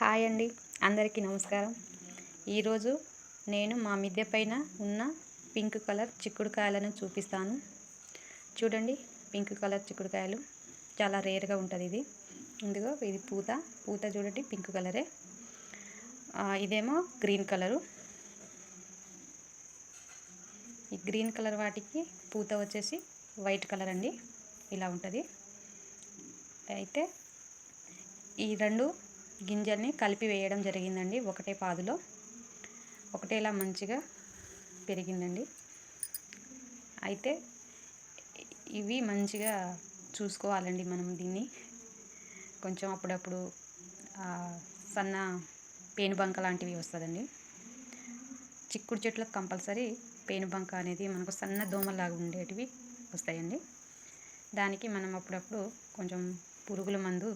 Hi అండి. అందరికీ నమస్కారం. ఈరోజు నేను మా మిద్దె పైన ఉన్న పింక్ కలర్ చిక్కుడుకాయలను చూపిస్తాను. చూడండి పింక్ కలర్ చిక్కుడుకాయలు. చాలా రేర్గా ఉంటుంది ఇది. ఇందుగో ఇది పూత. పూత చూడండి పింక్ కలరే. ఇదేమో గ్రీన్ కలరు. ఈ గ్రీన్ కలర్ వాటికి పూత వచ్చేసి వైట్ కలర్ అండి. ఇలా ఉంటుంది. అయితే ఈ రెండు గింజల్ని కలిపి వేయడం జరిగిందండి ఒకటే పాదులో. ఒకటేలా మంచిగా పెరిగిందండి. అయితే ఇవి మంచిగా చూసుకోవాలండి మనం దీన్ని. కొంచెం అప్పుడప్పుడు సన్న పేనుబంక లాంటివి వస్తుందండి. చిక్కుడు చెట్లకు కంపల్సరీ పేనుబంక అనేది మనకు సన్న దోమలాగా ఉండేటివి వస్తాయండి. దానికి మనం అప్పుడప్పుడు కొంచెం పురుగుల మందు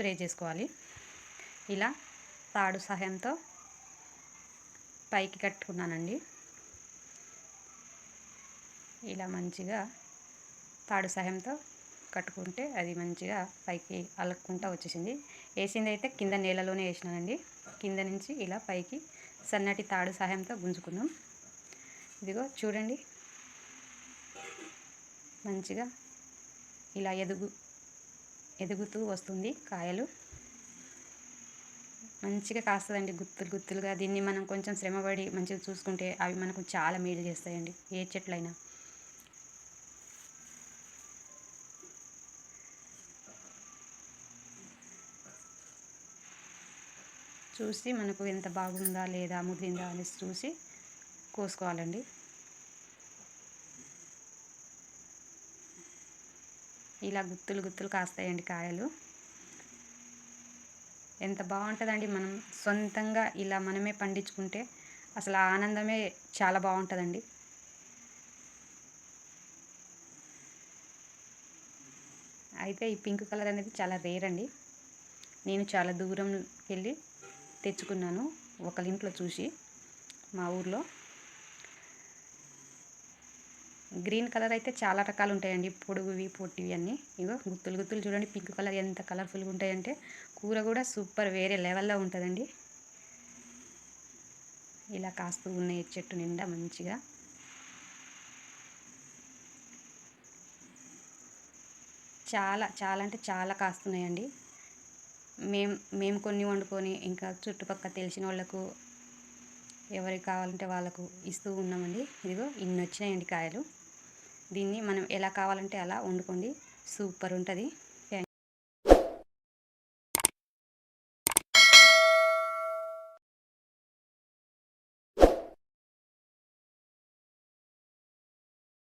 స్ప్రే చేసుకోవాలి. ఇలా తాడు సహాయంతో పైకి కట్టుకున్నానండి. ఇలా మంచిగా తాడు సహాయంతో కట్టుకుంటే అది మంచిగా పైకి అలక్కుంటా వచ్చేసింది. వేసింది అయితే కింద నేలలోనే వేసినానండి. కింద నుంచి ఇలా పైకి సన్నటి తాడు సహాయంతో గుంజుకున్నాం. ఇదిగో చూడండి. మంచిగా ఇలా ఎదుగు ఎదుగుతూ వస్తుంది కాయలు. మంచిగా కాస్తుందండి గుత్తులు గుత్తులుగా. దీన్ని మనం కొంచెం శ్రమపడి మంచిగా చూసుకుంటే అవి మనకు చాలా మేలు చేస్తాయండి ఏ చెట్లైనా. చూసి మనకు ఎంత బాగుందా లేదా ముదిరిందా అనేసి చూసి కోసుకోవాలండి. ఇలా గుత్తులు గుత్తులు కాస్తాయండి కాయలు. ఎంత బాగుంటుందండి మనం సొంతంగా ఇలా మనమే పండించుకుంటే అసలు ఆనందమే చాలా బాగుంటుందండి. అయితే ఈ పింక్ కలర్ అనేది చాలా రేర్ అండి. నేను చాలా దూరం వెళ్ళి తెచ్చుకున్నాను ఒకరింట్లో చూసి మా ఊర్లో. గ్రీన్ కలర్ అయితే చాలా రకాలు ఉంటాయండి పొడుగువి పొట్టివి అన్నీ. ఇగో గుత్తులు గుత్తులు చూడండి పింక్ కలర్ ఎంత కలర్ఫుల్గా ఉంటాయంటే కూర కూడా సూపర్ వేరే లెవెల్లో ఉంటుందండి. ఇలా కాస్తూ ఉన్నాయి చెట్టు నిండా మంచిగా. చాలా చాలా అంటే చాలా కాస్తున్నాయండి. మేము మేము కొన్ని వండుకొని ఇంకా చుట్టుపక్కల తెలిసిన వాళ్ళకు ఎవరికి కావాలంటే వాళ్ళకు ఇస్తూ ఉన్నామండి. ఇదిగో ఇన్ని వచ్చినాయండి కాయలు. దీన్ని మనం ఎలా కావాలంటే అలా వండుకోండి. సూపర్ ఉంటుంది.